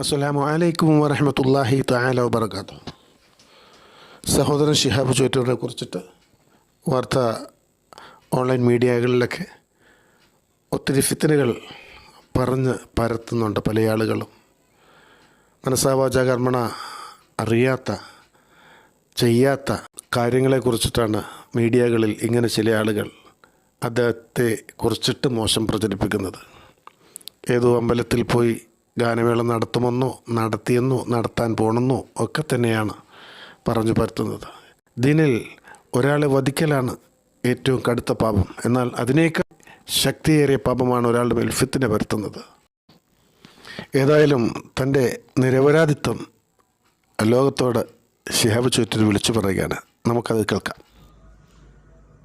അസ്സലാമു അലൈക്കും വറഹമത്തല്ലാഹി തആല വബറകാത്തു സഹോദരൻ ഷിഹാബ് ചോറ്റൂരിനെ കുറിച്ചിട്ട് വാർത്ത ഓൺലൈൻ മീഡിയകളിലൊക്കെ ഒത്തിരി ഫിത്തനുകൾ പറഞ്ഞ് പരത്തുന്നുണ്ട് പല ആളുകളും. മനസ്സാവാച കർമ്മണ അറിയാത്ത ചെയ്യാത്ത കാര്യങ്ങളെക്കുറിച്ചിട്ടാണ് മീഡിയകളിൽ ഇങ്ങനെ ചില ആളുകൾ അദ്ദേഹത്തെ കുറിച്ചിട്ട് മോശം പ്രചരിപ്പിക്കുന്നത്. ഏതോ അമ്പലത്തിൽ പോയി ഗാനമേള നടത്തുമെന്നോ നടത്തിയെന്നോ നടത്താൻ പോണെന്നോ ഒക്കെ തന്നെയാണ് പറഞ്ഞു പരത്തുന്നത്. ദിനിൽ ഒരാളെ വധിക്കലാണ് ഏറ്റവും കടുത്ത പാപം. എന്നാൽ അതിനേക്കാൾ ശക്തിയേറിയ പാപമാണ് ഒരാളുടെ മേൽ ഫിത്തിനെ വരുത്തുന്നത് ഏതായാലും തന്റെ നിരപരാധിത്വം ലോകത്തോട് ഷിഹാബ് ചുറ്റിന് വിളിച്ചു പറയുകയാണ്. നമുക്കത് കേൾക്കാം.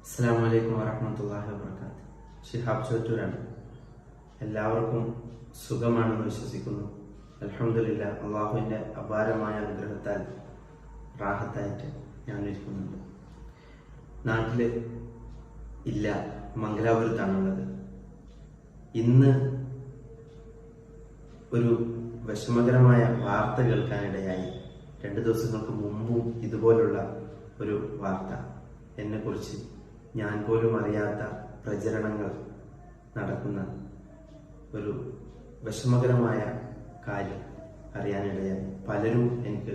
അസ്സാം വലൈക്കും വറഹമത്തല്ലാഹി വാബർക്കാത്ത് ചോറ്റൂരാണ്. എല്ലാവർക്കും സുഖമാണെന്ന് വിശ്വസിക്കുന്നു. അലഹമില്ല അള്ളാഹുവിന്റെ അപാരമായ അനുഗ്രഹത്താൽ റാഹത്തായിട്ട് ഞാൻ ഇരിക്കുന്നുണ്ട് നാട്ടിൽ ഇല്ല മംഗലാപുരത്താണുള്ളത്. ഇന്ന് ഒരു വിഷമകരമായ വാർത്ത കേൾക്കാനിടയായി. രണ്ട് ദിവസങ്ങൾക്ക് മുമ്പും ഇതുപോലുള്ള ഒരു വാർത്ത. എന്നെക്കുറിച്ച് ഞാൻ പോലും അറിയാത്ത പ്രചരണങ്ങൾ നടക്കുന്ന ഒരു വിഷമകരമായ കാര്യം അറിയാനിടയായി പലരും എനിക്ക്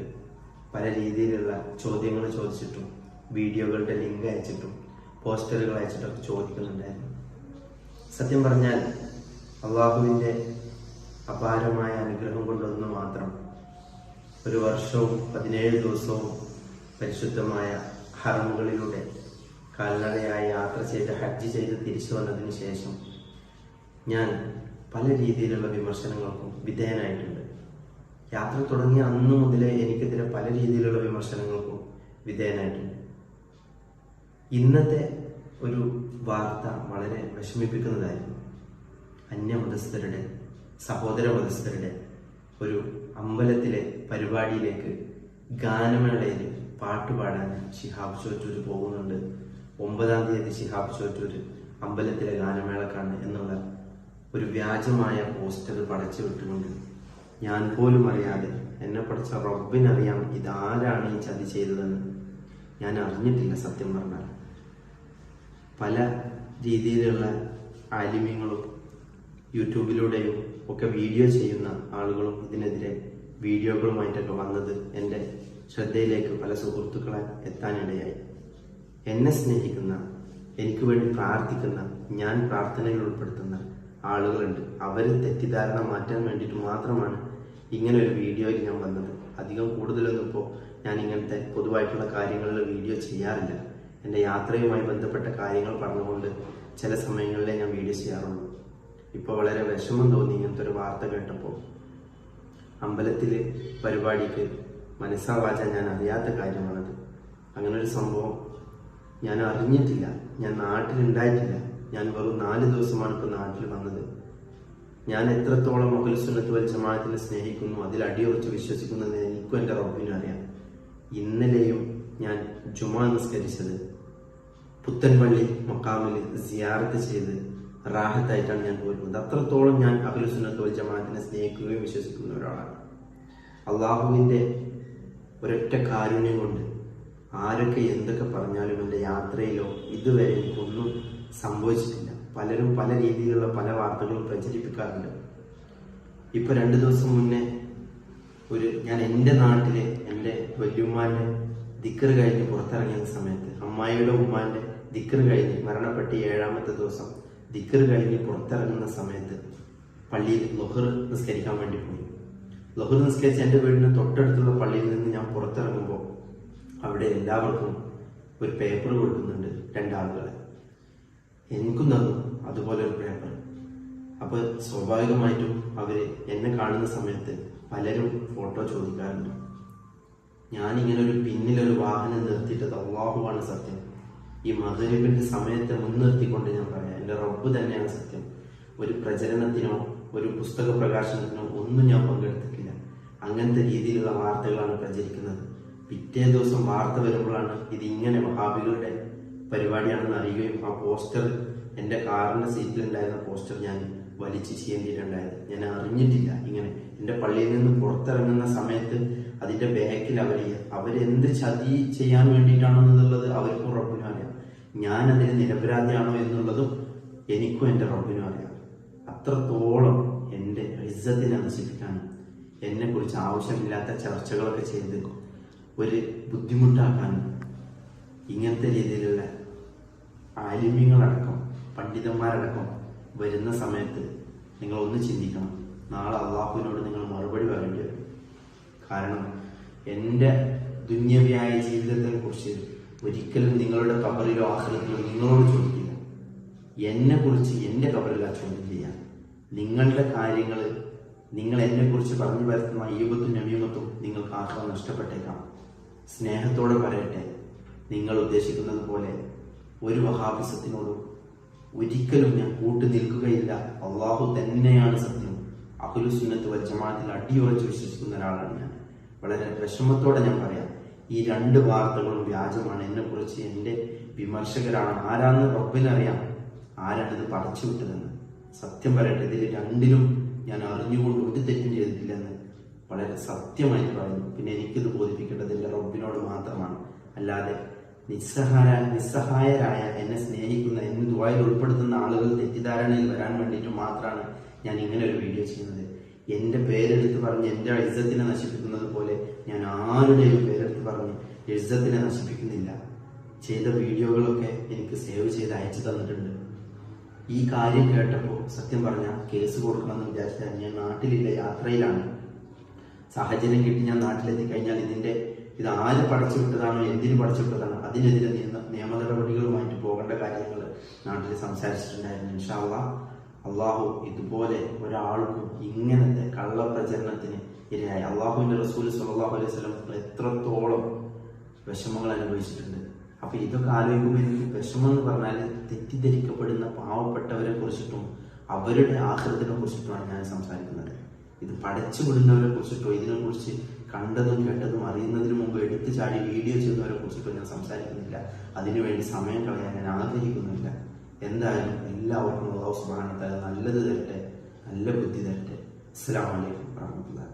പല രീതിയിലുള്ള ചോദ്യങ്ങൾ ചോദിച്ചിട്ടും വീഡിയോകളുടെ ലിങ്ക് അയച്ചിട്ടും പോസ്റ്ററുകൾ അയച്ചിട്ടൊക്കെ ചോദിക്കുന്നുണ്ടായിരുന്നു. സത്യം പറഞ്ഞാൽ അള്ളാഹുവിന്റെ അപാരമായ അനുഗ്രഹം കൊണ്ടൊന്ന് മാത്രം ഒരു വർഷവും പതിനേഴ് ദിവസവും പരിശുദ്ധമായ ഹറമുകളിലൂടെ കാൽനടയായി യാത്ര ചെയ്ത് ഹജ്ജ് ചെയ്ത് തിരിച്ചു വന്നതിന് ശേഷം ഞാൻ പല രീതിയിലുള്ള വിമർശനങ്ങൾക്കും വിധേയനായിട്ടുണ്ട്. യാത്ര തുടങ്ങിയ അന്നു മുതലേ എനിക്കെതിരെ പല രീതിയിലുള്ള വിമർശനങ്ങൾക്കും വിധേയനായിട്ടുണ്ട്. ഇന്നത്തെ ഒരു വാർത്ത വളരെ വിഷമിപ്പിക്കുന്നതായിരുന്നു. അന്യമതസ്ഥരുടെ സഹോദര മതസ്ഥരുടെ ഒരു അമ്പലത്തിലെ പരിപാടിയിലേക്ക് ഗാനമേളയിൽ പാട്ടുപാടാൻ ശിഹാബ് ചോറ്റൂർ പോകുന്നുണ്ട്. ഒമ്പതാം തീയതി ശിഹാബ് ചോറ്റൂർ അമ്പലത്തിലെ ഗാനമേളക്കാണ് എന്നുള്ള ഒരു വ്യാജമായ പോസ്റ്റർ പടച്ചു വിട്ടുകൊണ്ട് ഞാൻ പോലും അറിയാതെ എന്നെ പഠിച്ച റബ്ബിനറിയാം ഇതാരാണ് ഈ ചതി ചെയ്തതെന്ന്. ഞാൻ അറിഞ്ഞിട്ടില്ല സത്യം പറഞ്ഞാൽ. പല രീതിയിലുള്ള ആലിമ്യങ്ങളും യൂട്യൂബിലൂടെയും ഒക്കെ വീഡിയോ ചെയ്യുന്ന ആളുകളും ഇതിനെതിരെ വീഡിയോകളുമായിട്ടൊക്കെ വന്നത് എന്റെ ശ്രദ്ധയിലേക്ക് പല സുഹൃത്തുക്കളെ എത്താനിടയായി. എന്നെ സ്നേഹിക്കുന്ന എനിക്ക് വേണ്ടി പ്രാർത്ഥിക്കുന്ന ഞാൻ പ്രാർത്ഥനയിൽ ഉൾപ്പെടുത്തുന്ന ആളുകളുണ്ട്. അവർ തെറ്റിദ്ധാരണ മാറ്റാൻ വേണ്ടിയിട്ട് മാത്രമാണ് ഇങ്ങനെ ഒരു വീഡിയോയിൽ ഞാൻ വന്നത്. അധികം കൂടുതലൊന്നും ഇപ്പോൾ ഞാൻ ഇങ്ങനത്തെ പൊതുവായിട്ടുള്ള കാര്യങ്ങളിൽ വീഡിയോ ചെയ്യാറില്ല. എന്റെ യാത്രയുമായി ബന്ധപ്പെട്ട കാര്യങ്ങൾ പറഞ്ഞുകൊണ്ട് ചില സമയങ്ങളിലേ ഞാൻ വീഡിയോ ചെയ്യാറുള്ളൂ. ഇപ്പോൾ വളരെ വിഷമം തോന്നി ഇങ്ങനത്തെ ഒരു വാർത്ത കേട്ടപ്പോൾ. അമ്പലത്തിൽ പരിപാടിക്ക് മനസ്സാവാച ഞാൻ അറിയാത്ത കാര്യമാണത്. അങ്ങനെ ഒരു സംഭവം ഞാൻ അറിഞ്ഞിട്ടില്ല. ഞാൻ നാട്ടിലുണ്ടായിട്ടില്ല. ഞാൻ വെറും നാല് ദിവസമാണ് ഇപ്പോൾ നാട്ടിൽ വന്നത്. ഞാൻ എത്രത്തോളം മുഗൽ സുന്നത്ത് വൽ ജമാഅത്തിനെ സ്നേഹിക്കുന്നു അതിൽ അടിയുറച്ച് വിശ്വസിക്കുന്നത് എനിക്കും എന്റെ റബ്ബിനും അറിയാം. ഇന്നലെയും ഞാൻ ജുമാ നിസ്കരിച്ചത് പുത്തൻപള്ളി മക്കാമിൽ സിയാറത്ത് ചെയ്ത് റാഹത്തായിട്ടാണ് ഞാൻ പോരുന്നത് അത്രത്തോളം ഞാൻ അഖിൽ സുന്നത്ത് വൽ ജമാഅത്തിനെ സ്നേഹിക്കുകയും വിശ്വസിക്കുന്ന ഒരാളാണ്. അള്ളാഹുവിന്റെ ഒരൊറ്റ കാരുണ്യം കൊണ്ട് ആരൊക്കെ എന്തൊക്കെ പറഞ്ഞാലും എന്റെ യാത്രയിലോ ഇതുവരെ എനിക്കൊന്നും സംഭവിച്ചിട്ടില്ല. പലരും പല രീതിയിലുള്ള പല വാർത്തകളും പ്രചരിപ്പിക്കാറുണ്ട്. ഇപ്പൊ രണ്ടു ദിവസം മുന്നേ ഒരു ഞാൻ എന്റെ നാട്ടിലെ എന്റെ വല്യുമ്മാന്റെ ദിക്കർ കഴിഞ്ഞ് പുറത്തിറങ്ങിയ സമയത്ത് അമ്മായിയുടെ ഉമ്മാന്റെ ദിക്കർ കഴിഞ്ഞ് മരണപ്പെട്ട് ഏഴാമത്തെ ദിവസം ദിക്കർ കഴിഞ്ഞ് പുറത്തിറങ്ങുന്ന സമയത്ത് പള്ളിയിൽ ലൊഹർ നിസ്കരിക്കാൻ വേണ്ടി പോയി. ലൊഹർ നിസ്കരിച്ച് എന്റെ വീടിന് തൊട്ടടുത്തുള്ള പള്ളിയിൽ നിന്ന് ഞാൻ പുറത്തിറങ്ങുമ്പോൾ അവിടെ എല്ലാവർക്കും ഒരു പേപ്പർ കൊടുക്കുന്നുണ്ട് രണ്ടാളുകളെ. എനിക്കും തന്നു അതുപോലെ ഒരു പേപ്പർ. അപ്പൊ സ്വാഭാവികമായിട്ടും അവർ എന്നെ കാണുന്ന സമയത്ത് പലരും ഫോട്ടോ ചോദിക്കാറുണ്ട്. ഞാനിങ്ങനെ ഒരു പിന്നിലൊരു വാഹനം നിർത്തിയിട്ടത് അള്ളാഹുവാണ് സത്യം. ഈ മധുരപ്പിന്റെ സമയത്തെ മുൻനിർത്തിക്കൊണ്ട് ഞാൻ പറയാം. എന്റെ റബ്ബ് തന്നെയാണ് സത്യം. ഒരു പ്രചരണത്തിനോ ഒരു പുസ്തക പ്രകാശനത്തിനോ ഒന്നും ഞാൻ പങ്കെടുത്തിട്ടില്ല. അങ്ങനത്തെ രീതിയിലുള്ള വാർത്തകളാണ് പ്രചരിക്കുന്നത്. പിറ്റേ ദിവസം വാർത്ത വരുമ്പോഴാണ് ഇത് ഇങ്ങനെ വഹാബികളുടെ പരിപാടിയാണെന്ന് അറിയുകയും ആ പോസ്റ്റർ എന്റെ കാറിന്റെ സീറ്റിലുണ്ടായിരുന്ന പോസ്റ്റർ ഞാൻ വലിച്ചു ചെയ്യേണ്ടിയിട്ടുണ്ടായത് ഞാൻ അറിഞ്ഞിട്ടില്ല ഇങ്ങനെ. എന്റെ പള്ളിയിൽ നിന്ന് പുറത്തിറങ്ങുന്ന സമയത്ത് അതിന്റെ ബാക്കിൽ അവർ അവരെന്ത് ചതി ചെയ്യാൻ വേണ്ടിയിട്ടാണെന്നുള്ളത് അവർക്കും റബ്ബിനും അറിയാം. ഞാൻ അതിന് നിരപരാധിയാണോ എന്നുള്ളതും എനിക്കും എന്റെ റബ്ബിനും അറിയാം. അത്രത്തോളം എന്റെ ഇസ്സത്തിനെ നശിപ്പിക്കാനും എന്നെക്കുറിച്ച് ആവശ്യമില്ലാത്ത ചർച്ചകളൊക്കെ ചെയ്ത് ഒരു ബുദ്ധിമുട്ടാക്കാനും ഇങ്ങനത്തെ രീതിയിലുള്ള ആലിമ്യങ്ങളടക്കം പണ്ഡിതന്മാരടക്കം വരുന്ന സമയത്ത് നിങ്ങൾ ഒന്ന് ചിന്തിക്കണം. നാളെ അള്ളാഹുവിനോട് നിങ്ങൾ മറുപടി പറയേണ്ടി വരും. കാരണം എന്റെ ദുന്യവ്യായ ജീവിതത്തെക്കുറിച്ച് ഒരിക്കലും നിങ്ങളുടെ കബറിലോ ആഹ്ലത്തിലോ നിങ്ങളോട് ചോദിക്കില്ല. എന്നെ കുറിച്ച് എന്റെ കബറിലാ ചോദ്യം ചെയ്യാൻ. നിങ്ങളുടെ കാര്യങ്ങൾ നിങ്ങൾ എന്നെ കുറിച്ച് പറഞ്ഞു വരുത്തുന്ന അയ്യബത്തും നമീമത്തും നിങ്ങൾക്ക് ആഹ്ലം നഷ്ടപ്പെട്ടേക്കാം. സ്നേഹത്തോടെ പറയട്ടെ. നിങ്ങൾ ഉദ്ദേശിക്കുന്നത് പോലെ ഒരു വഹാബിസത്തിനോടും ഒരിക്കലും ഞാൻ കൂട്ടു നിൽക്കുകയില്ല. അള്ളാഹു തന്നെയാണ് സത്യം. അഹുലു സുന്നത്ത് വൽ ജമാഅത്തിൽ അടിയുറച്ച് വിശ്വസിക്കുന്ന ഒരാളാണ് ഞാൻ. വളരെ വിഷമത്തോടെ ഞാൻ പറയാം. ഈ രണ്ട് വാർത്തകളും വ്യാജമാണ്. എന്നെ കുറിച്ച് എന്റെ വിമർശകരാണ്. ആരാന്ന് റബ്ബിനറിയാം ആരാണ് ഇത് പറിച്ചു വിട്ടതെന്ന്? സത്യം പറയട്ടെ ഇതിൽ രണ്ടിലും ഞാൻ അറിഞ്ഞുകൊണ്ട് ഒരു തെറ്റും ചെയ്തിട്ടില്ലെന്ന് വളരെ സത്യമായിട്ട് പറയുന്നു. പിന്നെ എനിക്കിത് ബോധിപ്പിക്കേണ്ടത് എന്റെ റബ്ബിനോട് മാത്രമാണ്. അല്ലാതെ നിസ്സഹായ നിസ്സഹായരായ എന്നെ സ്നേഹിക്കുന്ന എന്ന് ദുബായിൽ ഉൾപ്പെടുത്തുന്ന ആളുകൾ തെറ്റിദ്ധാരണയിൽ വരാൻ വേണ്ടിയിട്ട് മാത്രമാണ് ഞാൻ ഇങ്ങനെ ഒരു വീഡിയോ ചെയ്യുന്നത്. എന്റെ പേരെടുത്ത് പറഞ്ഞ് എന്റെ ഇജ്ജത്തിനെ നശിപ്പിക്കുന്നത് പോലെ ഞാൻ ആരുടെയും പേരെടുത്ത് പറഞ്ഞ് ഇജ്ജത്തിനെ നശിപ്പിക്കുന്നില്ല. ചെയ്ത വീഡിയോകളൊക്കെ എനിക്ക് സേവ് ചെയ്ത് അയച്ചു തന്നിട്ടുണ്ട്. ഈ കാര്യം കേട്ടപ്പോൾ സത്യം പറഞ്ഞാൽ കേസ് കൊടുക്കണമെന്ന് വിചാരിച്ചാൽ ഞാൻ നാട്ടിലില്ല യാത്രയിലാണ്. സാഹചര്യം കിട്ടി ഞാൻ നാട്ടിലെത്തി കഴിഞ്ഞാൽ ഇതിന്റെ ഇത് ആര് പഠിച്ചു വിട്ടതാണോ എന്തിനു പഠിച്ചു വിട്ടതാണോ അതിനെതിരെ നിയമ നടപടികളുമായിട്ട് പോകേണ്ട കാര്യങ്ങൾ നാട്ടിൽ സംസാരിച്ചിട്ടുണ്ടായിരുന്നു ഇൻഷാല്ല അള്ളാഹു ഇതുപോലെ ഒരാൾക്കും ഇങ്ങനത്തെ കള്ളപ്രചരണത്തിന് ഇരയായി. അള്ളാഹുവിന്റെ റസൂൽ സല്ലാഹു അലൈഹി സ്വലം എത്രത്തോളം വിഷമങ്ങൾ അനുഭവിച്ചിട്ടുണ്ട്. അപ്പൊ ഇതൊക്കെ ആലോചിക്കുമ്പോൾ എനിക്ക് വിഷമം എന്ന് പറഞ്ഞാൽ തെറ്റിദ്ധരിക്കപ്പെടുന്ന പാവപ്പെട്ടവരെ കുറിച്ചിട്ടും അവരുടെ ആഹൃതത്തിനെ കുറിച്ചിട്ടുമാണ് ഞാൻ സംസാരിക്കുന്നത്. ഇത് പടച്ചു വിടുന്നവരെ കുറിച്ചിട്ടോ ഇതിനെ കുറിച്ച് കണ്ടതും കേട്ടതും അറിയുന്നതിന് മുമ്പ് എടുത്തു ചാടി വീഡിയോ ചെയ്യുന്നവരെ കുറിച്ചിട്ട് ഞാൻ സംസാരിക്കുന്നില്ല. അതിനുവേണ്ടി സമയം കളയാൻ ഞാൻ ആഗ്രഹിക്കുന്നില്ല എന്തായാലും എല്ലാവർക്കും അള്ളാഹു സുബ്ഹാനഹു നല്ലത് തരട്ടെ. നല്ല ബുദ്ധി തരട്ടെ. അസ്സലാമു അലൈക്കും വറഹ്മത്തുള്ളാഹി